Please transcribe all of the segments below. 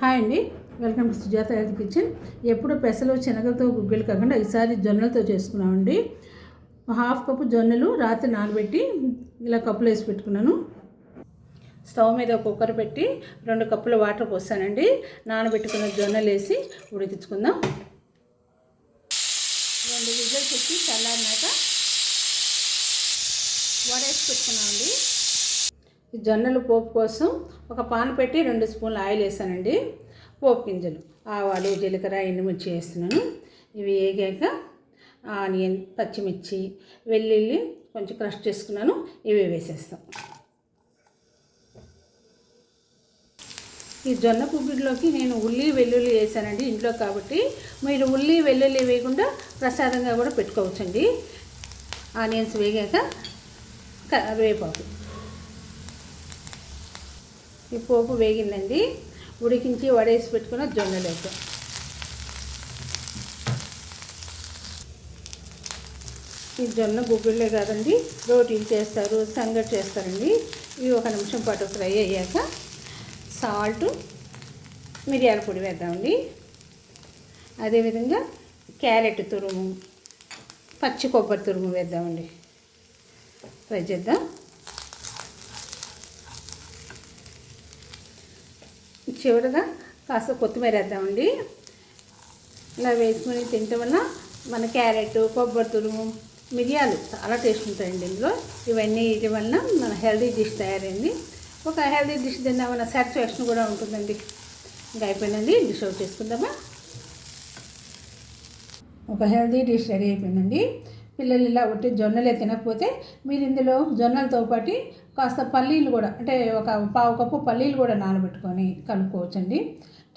Hi అండి. Welcome to Sujatha health kitchen. ఎప్పుడు పెసలు శనగలతో గుగ్గిలు కాకుండా ఈసారి జొన్నలతో చేసుకున్నామండి. హాఫ్ కప్పు జొన్నలు రాత్రి నానబెట్టి ఇలా కప్పులు వేసి పెట్టుకున్నాను. స్టవ్ మీద కుక్కర్ పెట్టి రెండు కప్పుల వాటర్ పోస్తానండి. నానబెట్టుకున్న జొన్నలు వేసి ఉడికించుకుందాం. రెండు విజిల్స్ వచ్చి చల్లారినాక వడేసి పెట్టుకున్నామండి. ఈ జొన్నలు పోపు కోసం ఒక పాన్ పెట్టి రెండు స్పూన్లు ఆయిల్ వేసానండి. పోపు గింజలు. ఆవాలు జీలకర్ర ఎండుమిర్చి వేస్తున్నాను. ఇవి వేగాక ఆనియన్ పచ్చిమిర్చి వెల్లుల్లి కొంచెం క్రష్ చేసుకున్నాను. ఇవి వేసేస్తాం. ఈ జొన్న పువ్వులోకి నేను ఉల్లి వెల్లుల్లి వేసానండి ఇంట్లో కాబట్టి. మీరు ఉల్లి వెల్లుల్లి వేయకుండా ప్రసాదంగా కూడా పెట్టుకోవచ్చండి. ఆనియన్స్ వేగాక వేపాకు. ఈ పోపు వేగిందండి. ఉడికించి వడేసి పెట్టుకున్న జొన్నలు అయితే ఈ జొన్న గుగ్గుళ్ళే కాదండి రోటీలు చేస్తారు సంగటి చేస్తారండి. ఇవి ఒక నిమిషం పాటు ఫ్రై అయ్యాక సాల్ట్ మిరియాల పొడి వేద్దామండి. అదేవిధంగా క్యారెట్ తురుము పచ్చి కొబ్బరి తురుము వేద్దామండి. ఫ్రై చేద్దాం. చివరగా కాస్త కొత్తిమీర వేద్దామండి. ఇలా వేసుకుని తినటం వల్ల మన క్యారెట్ కొబ్బరి తురుము మిరియాలు చాలా టేస్ట్ ఉంటాయండి ఇందులో. ఇవన్నీ వీటి వలన మన హెల్దీ డిష్ తయారైంది. ఒక హెల్దీ డిష్ తిన్నామన్న సాటిస్ఫాక్షన్ కూడా ఉంటుందండి. ఇంకా అయిపోయిందండి. డిష్ అవుట్ చేసుకుందామా? ఒక హెల్దీ డిష్ రెడీ అయిపోయిందండి. పిల్లలు ఇలా ఒట్టి జొన్నలే తినకపోతే మీరు ఇందులో జొన్నలతో పాటు కాస్త పల్లీలు కూడా అంటే ఒక పావు కప్పు పల్లీలు కూడా నానబెట్టుకొని కలుపుకోవచ్చండి.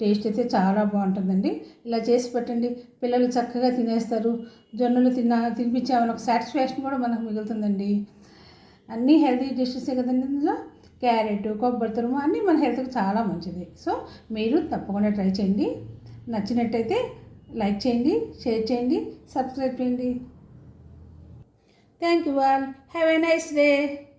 టేస్ట్ అయితే చాలా బాగుంటుందండి. ఇలా చేసి పెట్టండి. పిల్లలు చక్కగా తినేస్తారు. జొన్నలు తిన్నా తినిపించామని ఒక సాటిస్ఫాక్షన్ కూడా మనకు మిగులుతుందండి. అన్నీ హెల్తీ డిషెసే కదండి ఇందులో? క్యారెట్ కొబ్బరి తురుము అన్నీ మన హెల్త్కి చాలా మంచిది. సో మీరు తప్పకుండా ట్రై చేయండి. నచ్చినట్టయితే లైక్ చేయండి షేర్ చేయండి సబ్స్క్రైబ్ చేయండి. Thank you all. Have a nice day.